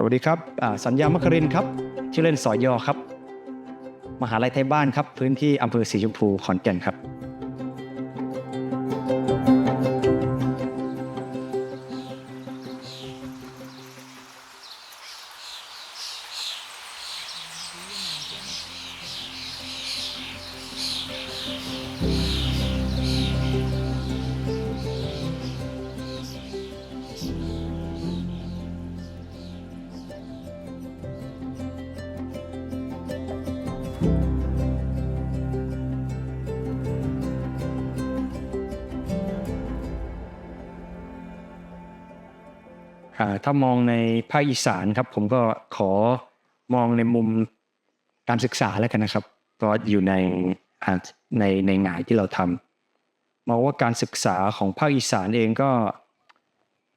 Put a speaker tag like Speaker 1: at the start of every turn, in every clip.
Speaker 1: สวัสดีครับสัญญามครินครับ ชื่อเล่นสอยอครับ มหาลัยไทยบ้านครับ พื้นที่อำเภอสีชมพูขอนแก่นครับ ถ้ามองในภาคอีสานครับ ผมก็ขอมองในมุมการศึกษาแล้วกันนะครับ เพราะอยู่ในในในงานที่เราทำมองว่าการศึกษาของภาคอีสานเองก็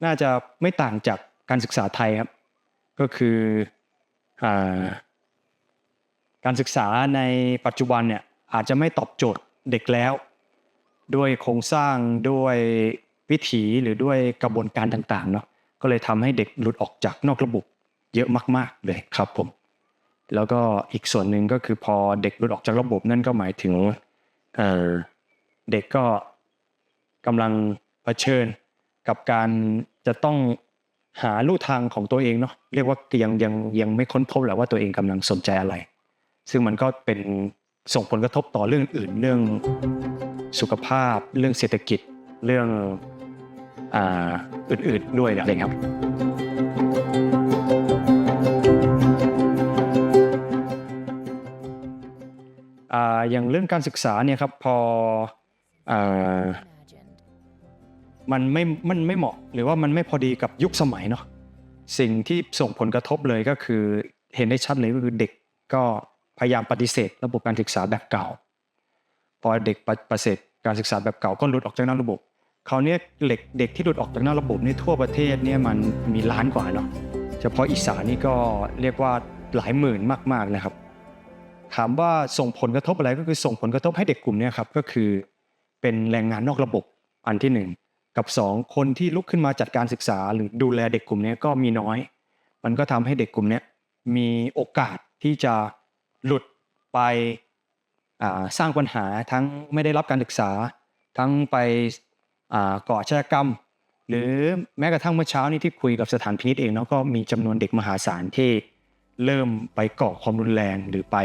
Speaker 1: น่าจะไม่ต่างจากการศึกษาไทยครับ ก็คืออการศึกษาในปัจจุบันเนี่ยอาจจะไม่ตอบโจทย์เด็กแล้ว ด้วยโครงสร้างด้วยวิถีหรือด้วยกระบวนการต่างๆเนาะ ก็เลยทำให้เด็กหลุดออกจากนอกระบบเยอะมาก ๆเลยครับผม แล้วก็อีกส่วนหนึ่งก็คือพอเด็กหลุดออกจากระบบนั่นก็หมายถึงเเด็กก็กำลังเผชิญกับการจะต้องหาลู่ทางของตัวเองเนาะเรียกว่ายังยังยังไม่ค้นพบแหละว่าตัวเองกำลังสนใจอะไร ซึ่งมันก็เป็นส่งผลกระทบต่อเรื่องอื่นเรื่องสุขภาพ เรื่องเศรษฐกิจ เรื่อง อ่าอื่นๆด้วยอะไรครับอ่าอย่างเรื่องการศึกษาเนี่ยครับพออ่ามันไม่มันไม่เหมาะหรือว่ามันไม่พอดีกับยุคสมัยเนาะสิ่งที่ส่งผลกระทบเลยก็คือเห็นได้ชัดเลยก็คือเด็กก็พยายามปฏิเสธ ระบบการศึกษาแบบเก่า พอเด็กปฏิปฏิเสธการศึกษาแบบเก่าก็หลุดออกจากนอกระบบ คราวเนี้ยเด็กเด็กที่หลุดออกจากนอกระบบนี่ทั่วประเทศเนี่ยมันมีล้านกว่าเนาะเฉพาะอีสานนี่ก็เรียกว่าหลายหมื่นมากๆนะครับ ถามว่าส่งผลกระทบอะไรก็คือส่งผลกระทบให้เด็กกลุ่มนี้ครับก็คือเป็นแรงงานนอกระบบอันที่หนึ่งกับสองคนที่ลุกขึ้นมาจัดการศึกษา หรือดูแลเด็กกลุ่มนี้ก็มีน้อย มันก็ทำให้เด็กกลุ่มนี้มีโอกาสที่จะหลุดไปสร้างปัญหาทั้งไม่ได้รับการศึกษา ทั้งไป ก่ออาชญากรรม หรือแม้กระทั่งเมื่อเช้านี้ที่คุยกับสถานพินิจเองเนาะก็มีจำนวนเด็กมหาศาลที่เริ่มไปก่อความรุนแรงหรือไป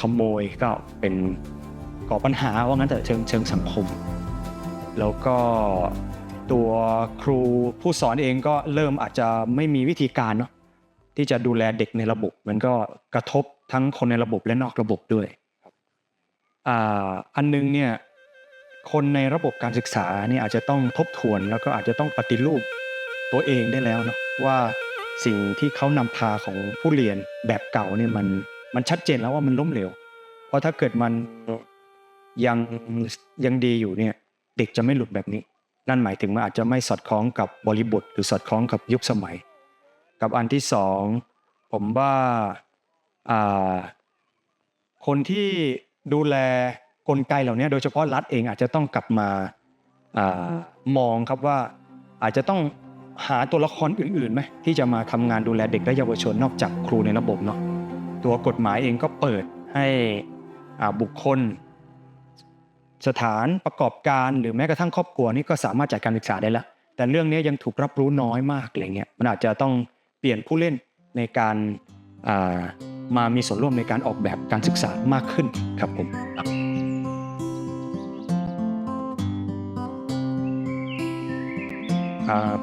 Speaker 1: ขโมยก็เป็นก่อปัญหาว่างั้นแต่เชิงเชิงสังคม แล้วก็ตัวครูผู้สอนเองก็เริ่มอาจจะไม่มีวิธีการเนาะที่จะดูแลเด็กในระบบ มันก็กระทบทั้งคนในระบบและนอกระบบด้วยอ,อันนึงเนี่ย คนในระบบการศึกษาเนี่ยอาจจะต้องทบทวนแล้วก็อาจจะต้องปฏิรูปตัวเองได้แล้วเนาะว่าสิ่งที่เขานำพาของผู้เรียนแบบเก่าเนี่ยมันมันชัดเจนแล้วว่ามันล้มเหลว เพราะถ้าเกิดมันยังยังดีอยู่เนี่ยเด็กจะไม่หลุดแบบนี้ นั่นหมายถึงมันอาจจะไม่สอดคล้องกับบริบท หรือสอดคล้องกับยุคสมัย กับอันที่สองผมว่าอ่าคนที่ดูแล กลไกเหล่านี้โดยเฉพาะรัฐเองอาจจะต้องกลับมาอมองครับว่าอาจจะต้องหาตัวละครอื่นๆไหมที่จะมาทำงานดูแลเด็กและเยาวชนนอกจากครูในระบบเนาะตัวกฎหมายเองก็เปิดให้บุคคล สถานประกอบการหรือแม้กระทั่งครอบครัวนี่ก็สามารถจัดการศึกษาได้แล้วแต่เรื่องนี้ยังถูกรับรู้น้อยมากอะไรเงี้ยมันอาจจะต้องเปลี่ยนผู้เล่นในการมามีส่วนร่วมในการออกแบบการศึกษามากขึ้นครับผม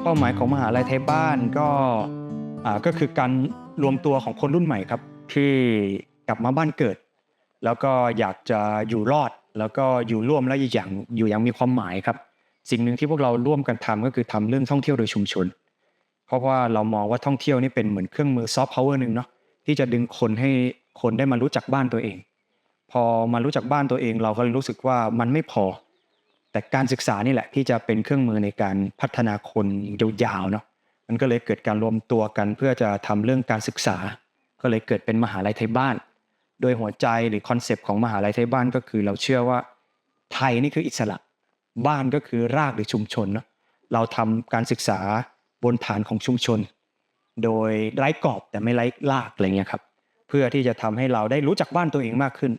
Speaker 1: เป้าหมายของมหาลัยไทยบ้านก็ก็คือการรวมตัวของคนรุ่นใหม่ครับ ที่กลับมาบ้านเกิด แล้วก็อยากจะอยู่รอด แล้วก็อยู่ร่วมและอย่างอยู่อย่างมีความหมายครับ สิ่งหนึ่งที่พวกเราร่วมกันทำก็คือทำเรื่องท่องเที่ยวโดยชุมชน เพราะว่าเรามองว่าท่องเที่ยวนี่เป็นเหมือนเครื่องมือซอฟต์พาวเวอร์หนึ่งเนาะที่จะดึงคนให้คนได้มารู้จักบ้านตัวเอง พอมารู้จักบ้านตัวเอง เราก็เลยรู้สึกว่ามันไม่พอ แต่การศึกษานี่แหละที่จะเป็นเครื่องมือในการพัฒนาคนยาวๆเนาะมันก็เลยเกิดการรวมตัวกันเพื่อจะทำเรื่องการศึกษา ก็เลยเกิดเป็นมหาลัยไทยบ้าน โดยหัวใจหรือคอนเซปต์ของมหาลัยไทยบ้านก็คือ เราเชื่อว่าไทยนี่คืออิสระ บ้านก็คือรากหรือชุมชนเนาะเราทำการศึกษาบนฐานของชุมชน โดยไร้กรอบแต่ไม่ไร้ลากอะไรเงี้ยครับ เพื่อที่จะทำให้เราได้รู้จักบ้านตัวเองมากขึ้น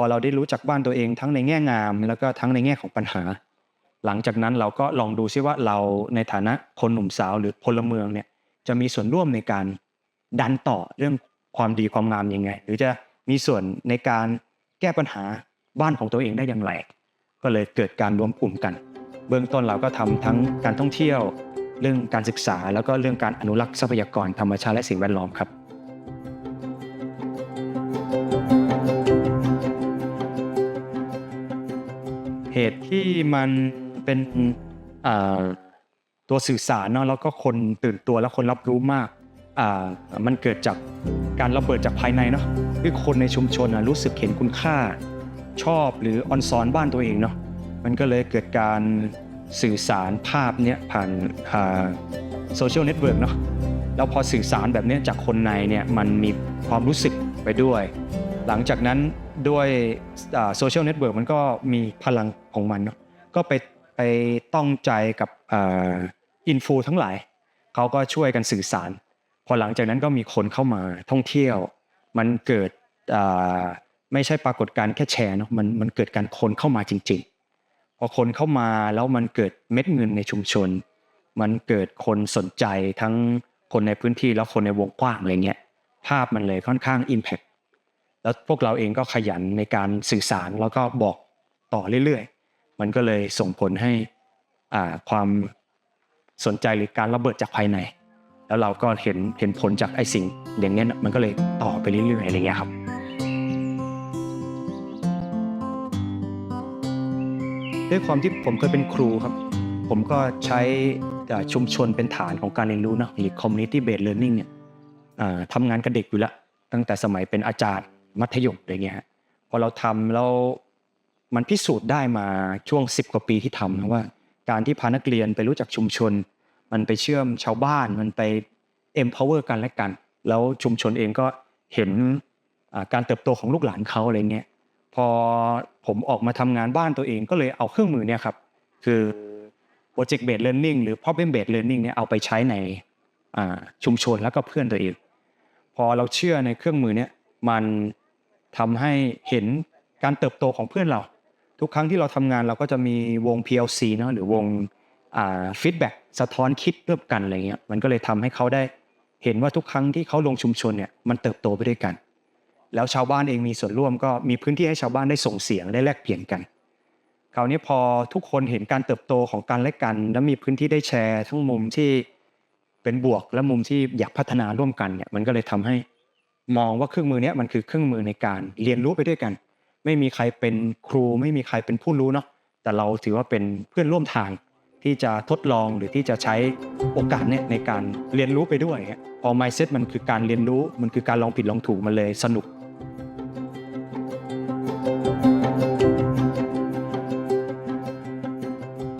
Speaker 1: พอเราได้รู้จักบ้านตัวเองทั้งในแง่งาม แล้วก็ทั้งในแง่ของปัญหา หลังจากนั้นเราก็ลองดูซิว่าเราในฐานะคนหนุ่มสาวหรือพลเมืองเนี่ยจะมีส่วนร่วมในการดันต่อเรื่องความดีความงามยังไง หรือจะมีส่วนในการแก้ปัญหาบ้านของตัวเองได้อย่างไร ก็เลยเกิดการรวมกลุ่มกัน เบื้องต้นเราก็ทำทั้งการท่องเที่ยว เรื่องการศึกษา แล้วก็เรื่องการอนุรักษ์ทรัพยากรธรรมชาติและสิ่งแวดล้อมครับ ตุที่มันเป็นตัวสื่อสารเนาะแล้วก็คนตื่นตัวและคนรับรู้มากมันเกิดจากการระเบิดจากภายในเนาะคือคนในชุมชนรู้สึกเห็นคุณค่า ชอบหรือออนซอนบ้านตัวเองเนาะมันก็เลยเกิดการสื่อสารภาพเนี้ยผ่านโซเชียลเน็ตเวิร์กเนาะแล้วพอสื่อสารแบบนี้จากคนในเนี่ยมันมีความรู้สึกไปด้วย หลังจากนั้นด้วยโซเชียลเน็ตเวิร์กมันก็มีพลังของมันเนาะก็ไปไปต้องใจกับอินฟูทั้งหลายเขาก็ช่วยกันสื่อสาร พอหลังจากนั้นก็มีคนเข้ามาท่องเที่ยว มันเกิดอ่าไม่ใช่ปรากฏการณ์แค่แชร์เนาะมันมันเกิดการคนเข้ามาจริง ๆ พอคนเข้ามาแล้วมันเกิดเม็ดเงินในชุมชน มันเกิดคนสนใจทั้งคนในพื้นที่แล้วคนในวงกว้างอะไรเงี้ยภาพมันเลยค่อนข้างอิมแพค แล้วพวกเราเองก็ขยันในการสื่อสารแล้วก็บอกต่อเรื่อยๆ มันก็เลยส่งผลให้อ่าความสนใจหรือการระเบิดจากภายใน แล้วเราก็เห็นเห็นผลจากไอ้สิ่งอย่างนี้มันก็เลยต่อไปเรื่อยๆอะไรเงี้ยครับด้วยความที่ผมเคยเป็นครูครับ ผมก็ใช้ชุมชนเป็นฐานของการเรียนรู้นะหรือ community based learning เนี่ยทำงานกับเด็กอยู่แล้ว ตั้งแต่สมัยเป็นอาจารย์ มัธยมอะไรเงี้ยพอเราทำแล้วมันพิสูจน์ได้มาช่วง 10 กว่าปีที่ทำนะว่า การที่พานักเรียนไปรู้จักชุมชน มันไปเชื่อมชาวบ้าน มันไป empower กันและกัน แล้วชุมชนเองก็เห็นการเติบโตของลูกหลานเขาอะไรเงี้ยพอผมออกมาทำงานบ้านตัวเองก็เลยเอาเครื่องมือเนี่ยครับคือ project based learning หรือ problem based learning เนี่ยเอาไปใช้ในชุมชนแล้วก็เพื่อนตัวเอง พอเราเชื่อในเครื่องมือเนี่ย มันทำให้เห็นการเติบโตของเพื่อนเรา ทุกครั้งที่เราทำงานเราก็จะมีวง PLC เนะหรือวงฟีดแบ็กสะท้อนคิดร่วมกันอะไรเงี้ยมันก็เลยทำให้เขาได้เห็นว่าทุกครั้งที่เขาลงชุมชนเนี่ยมันเติบโตไปด้วยกัน แล้วชาวบ้านเองมีส่วนร่วมก็มีพื้นที่ให้ชาวบ้านได้ส่งเสียงได้แลกเปลี่ยนกันคราวนี้พอทุกคนเห็นการเติบโตของกันและกัน แล้วมีพื้นที่ได้แชร์ทั้งมุมที่เป็นบวกและมุมที่อยากพัฒนาร่วมกันเนี่ยมันก็เลยทำให้ มองว่าเครื่องมือเนี้ยมันคือเครื่องมือในการเรียนรู้ไปด้วยกัน ไม่มีใครเป็นครู ไม่มีใครเป็นผู้รู้เนาะแต่เราถือว่าเป็นเพื่อนร่วมทางที่จะทดลองหรือที่จะใช้โอกาสเนี่ยในการเรียนรู้ไปด้วยพอ mindset มันคือการเรียนรู้มันคือการลองผิดลองถูกมันเลยสนุก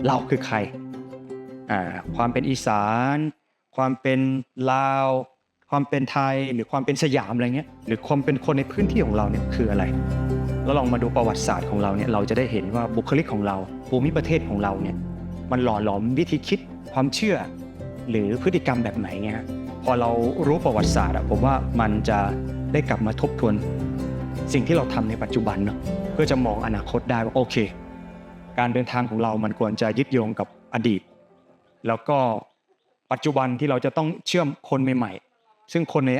Speaker 1: เราคือใครอ่าความเป็นอีสาน ความเป็นลาว ความเป็นไทยหรือความเป็นสยามอะไรเงี้ยหรือความเป็นคนในพื้นที่ของเราเนี่ยคืออะไร แล้วลองมาดูประวัติศาสตร์ของเราเนี่ยเราจะได้เห็นว่าบุคลิกของเราภูมิประเทศของเราเนี่ยมันหล่อหลอมวิธีคิดความเชื่อ หรือพฤติกรรมแบบไหนเงี้ยพอเรารู้ประวัติศาสตร์อะผมว่ามันจะได้กลับมาทบทวน สิ่งที่เราทำในปัจจุบันเนาะเพื่อจะมองอนาคตได้ว่าโอเค การเดินทางของเรามันควรจะยึดโยงกับอดีต แล้วก็ปัจจุบันที่เราจะต้องเชื่อมคนใหม่ๆ ซึ่งคนใน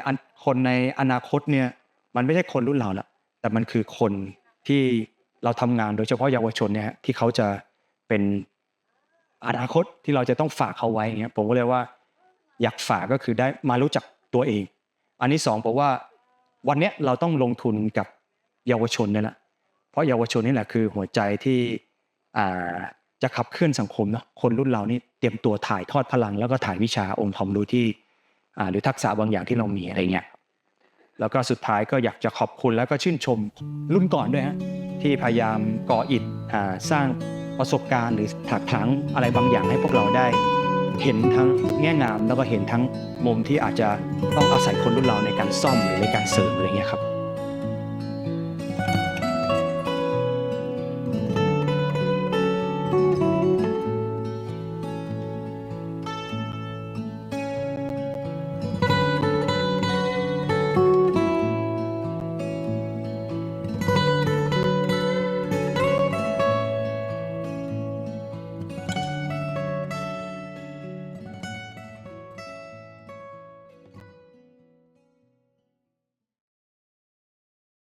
Speaker 1: คนในอนาคตเนี่ยมันไม่ใช่คนรุ่นเราละแต่มันคือคนที่เราทำงานโดยเฉพาะเยาวชนเนี่ยที่เขาจะเป็นอนาคตที่เราจะต้องฝากเขาไว้เงี้ยผมก็เลยว่า อยากฝากก็คือได้มารู้จักตัวเอง อันที่สองผมว่าวันนี้เราต้องลงทุนกับเยาวชนนี่แหละเพราะเยาวชนนี่แหละคือหัวใจที่จะขับเคลื่อนสังคมเนาะคนรุ่นเรานี่เตรียมตัวถ่ายทอดพลัง แล้วก็ถ่ายวิชาองค์ความรู้ที่ หรือทักษะบางอย่างที่เรามีอะไรเงี้ยแล้วก็สุดท้ายก็อยากจะขอบคุณแล้วก็ชื่นชมรุ่นก่อนด้วยฮะที่พยายามก่ออิฐสร้างประสบการณ์ หรือถักถังอะไรบางอย่างให้พวกเราได้ เห็นทั้งแง่งามแล้วก็เห็นทั้งมุมที่อาจจะต้องอาศัยคนรุ่นเราในการซ่อมหรือในการเสริมอะไรเงี้ยครับ